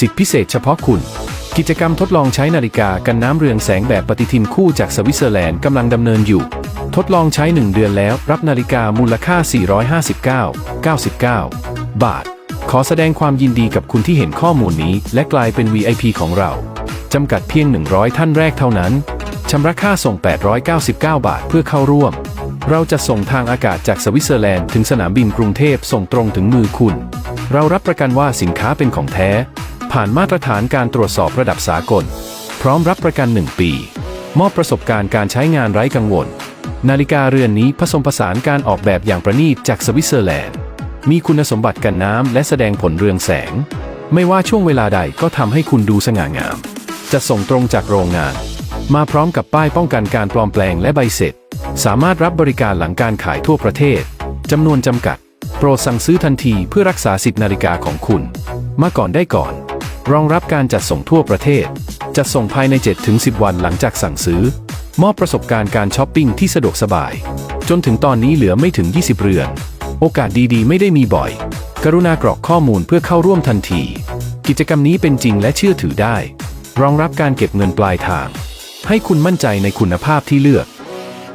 สิทธิพิเศษเฉพาะคุณ กิจกรรมทดลองใช้นาฬิกากันน้ำเรืองแสงแบบปฏิทินคู่จากสวิตเซอร์แลนด์กำลังดำเนินอยู่ ทดลองใช้ 1 เดือนแล้ว รับนาฬิกามูลค่า 459.99 บาท ขอแสดงความยินดีกับคุณที่เห็นข้อมูลนี้ และกลายเป็น VIP ของเรา จำกัดเพียง 100 ท่านแรกเท่านั้นชำระค่าส่ง 899 บาทเพื่อเข้าร่วม เราจะส่งทางอากาศจากสวิตเซอร์แลนด์ถึงสนามบินกรุงเทพส่งตรงถึงมือคุณ เรารับประกันว่าสินค้าเป็นของแท้ ผ่านมาตรฐานการตรวจสอบระดับสากล พร้อมรับประกัน 1 ปี มอบประสบการณ์การใช้งานไร้กังวล นาฬิกาเรือนนี้ผสมผสานการออกแบบอย่างประณีตจากสวิตเซอร์แลนด์ มีคุณสมบัติกันน้ำและแสดงผลเรืองแสง ไม่ว่าช่วงเวลาใดก็ทำให้คุณดูสง่างาม จะส่งตรงจากโรงงาน มาพร้อมกับป้ายป้องกันการปลอมแปลงและใบเสร็จ สามารถรับบริการหลังการขายทั่วประเทศจำนวนจำกัด โปรดสั่งซื้อทันทีเพื่อรักษาสิทธินาฬิกาของคุณ มาก่อนได้ก่อน รองรับการจัดส่งทั่วประเทศจะส่งภายใน 7-10 วันหลังจากสั่งซื้อ มอบประสบการณ์การช้อปปิ้งที่สะดวกสบาย จนถึงตอนนี้เหลือไม่ถึง 20 เรือน โอกาสดีๆ ไม่ได้มีบ่อย กรุณากรอกข้อมูลเพื่อเข้าร่วมทันที กิจกรรมนี้เป็นจริงและเชื่อถือได้ รองรับการเก็บเงินปลายทาง ให้คุณมั่นใจในคุณภาพที่เลือก